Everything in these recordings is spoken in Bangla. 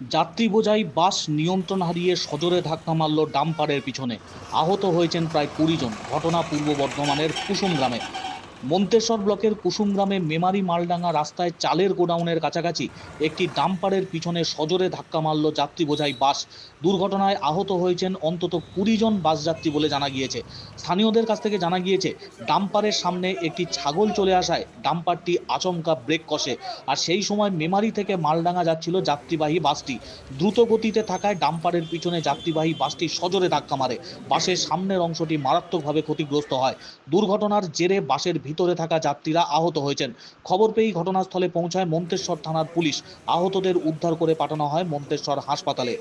যাত্রী বোঝাই বাস নিয়ন্ত্রণ হারিয়ে সজোরে ধাক্কা মারল ডাম্পারের পিছনে। আহত হয়েছেন প্রায় কুড়ি জন। ঘটনা পূর্ব বর্ধমানের কুসুম গ্রামে। মন্তেশ্বর ব্লকের কুসুম গ্রামে মেমারি মালডাঙ্গা রাস্তায় চালের গোডাউনের কাছাকাছি একটি ডাম্পারের পিছনে সজোরে ধাক্কা মারল যাত্রী বোঝাই বাস। দুর্ঘটনায় আহত হয়েছেন অন্তত কুড়ি জন বাস যাত্রী বলে জানা গিয়েছে। স্থানীয়দের কাছ থেকে জানা গিয়েছে, ডাম্পারের সামনে একটি ছাগল চলে আসায় ডাম্পারটি আচমকা ব্রেক কষে আর সেই সময় মেমারি থেকে মালডাঙ্গা যাচ্ছিল যাত্রীবাহী বাসটি। দ্রুত গতিতে থাকায় ডাম্পারের পিছনে যাত্রীবাহী বাসটি সজোরে ধাক্কা মারে। বাসের সামনের অংশটি মারাত্মকভাবে ক্ষতিগ্রস্ত হয়। দুর্ঘটনার জেরে বাসের ভিতরে থাকা যাত্রীরা আহত হয়েছেন। খবর পেয়েই ঘটনাস্থলে পৌঁছায় মন্তেশ্বর থানার পুলিশ। আহতদের উদ্ধার করে পাঠানো হয় মন্তেশ্বর হাসপাতালে।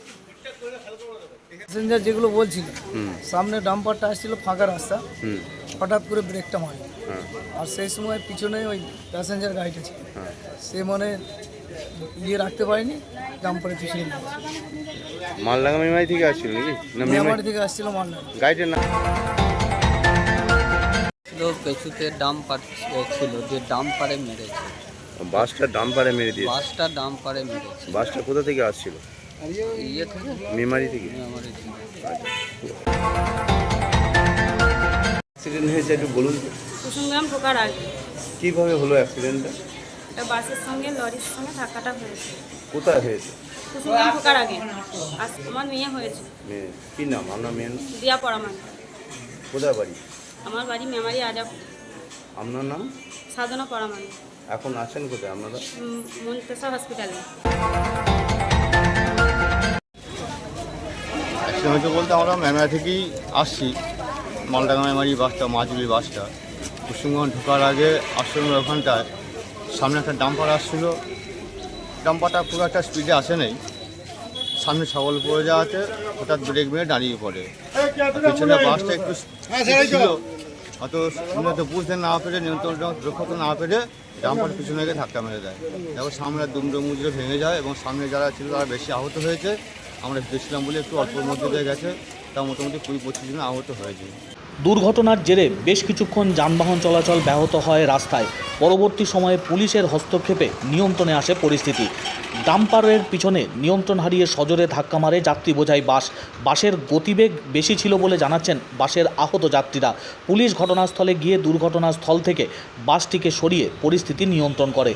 প্যাসেঞ্জার যেগুলো বলছিল হুম। সামনে ডাম্পারটা আসছিল ফাঁকা রাস্তা। হুম। হঠাৎ করে ব্রেকটা মারে। হ্যাঁ। আর সেই সময় পিছনে ওই প্যাসেঞ্জার গাড়িটা ছিল। হ্যাঁ। সে মানে ইয়ে রাখতে পারেনি ডাম্পারে পিছনে। মালডাঙ্গা মেমারি থেকে আসছিল নাকি? না মেমারি থেকে আসছিল মালদা গাড়িটার নাম? ছিল পেছুতে ডাম্পার ছিল যে ডাম্পারে মেরেছে। বাসটা ডাম্পারে মেরে দিয়েছে? বাসটা ডাম্পারে মেরেছে। বাসটা কোথা থেকে আসছিল? ইয়ে থেকে? মেমারি থেকে? আমার অ্যাক্সিডেন্ট হয়েছে একটু বলুন তো। কুসুমগ্রাম ঢোকার আগে। কীভাবে হলো অ্যাক্সিডেন্টটা? একটা বাসের সঙ্গে লরির সঙ্গে ধাক্কাটা হয়েছে। কোথায় হয়েছে? কুসুমগ্রাম ঢোকার আগে। আজ আমার মেয়ে হয়েছে। মেয়ে। কি নাম? আপনার মেয়ের নাম? দিয়া পড়ামান কোথায় বাড়ি? আমার বাড়ি মেমারি আজাব। আপনার নাম? সাধনা পড়ামান এখন আছেন কোথায় আপনারা? মন্তেশ্বর হসপিটালে। অ্যাক্সিডেন্ট হয়েছে বলতে আমরা ম্যামরা থেকেই আসছি। মালডাঙ্গা মেমারি বাসটা মাজুলি বাসটা। পশ্চিমবঙ্গ ঢোকার আগে আশ্রমের ওখানটায় সামনে একটা ডাম্পার আসছিল। ডাম্পারটা খুব একটা স্পিডে আসে নেই। সামনে ছাগল পড়ে যাওয়াতে হঠাৎ ব্রেক মেরে দাঁড়িয়ে পড়ে। পিছনে বাসটা একটু ছিল। হয়তো উনি হয়তো বুঝতে না পেরে নিয়ন্ত্রণ রক্ষা না পেরে ডাম্পার পিছনে গিয়ে ধাক্কা মেরে দেয়। তারপর সামনে দুমড়ো মুজড়ে ভেঙে যায় এবং সামনে যারা ছিল তারা বেশি আহত হয়েছে। আমরা গেছিলাম বলে একটু অল্পের মধ্যে দিয়ে গেছে তা মোটামুটি কুড়ি পঁচিশ জন আহত হয়েছে। দুর্ঘটনার জেরে বেশ কিছুক্ষণ যানবাহন চলাচল ব্যাহত হয় রাস্তায়। পরবর্তী সময়ে পুলিশের হস্তক্ষেপে নিয়ন্ত্রণে আসে পরিস্থিতি। ডাম্পারের পিছনে নিয়ন্ত্রণ হারিয়ে সজোরে ধাক্কা মারে যাত্রী বোঝাই বাস। বাসের গতিবেগ বেশি ছিল বলে জানাচ্ছেন বাসের আহত যাত্রীরা। পুলিশ ঘটনাস্থলে গিয়ে দুর্ঘটনাস্থল থেকে বাসটিকে সরিয়ে পরিস্থিতি নিয়ন্ত্রণ করে।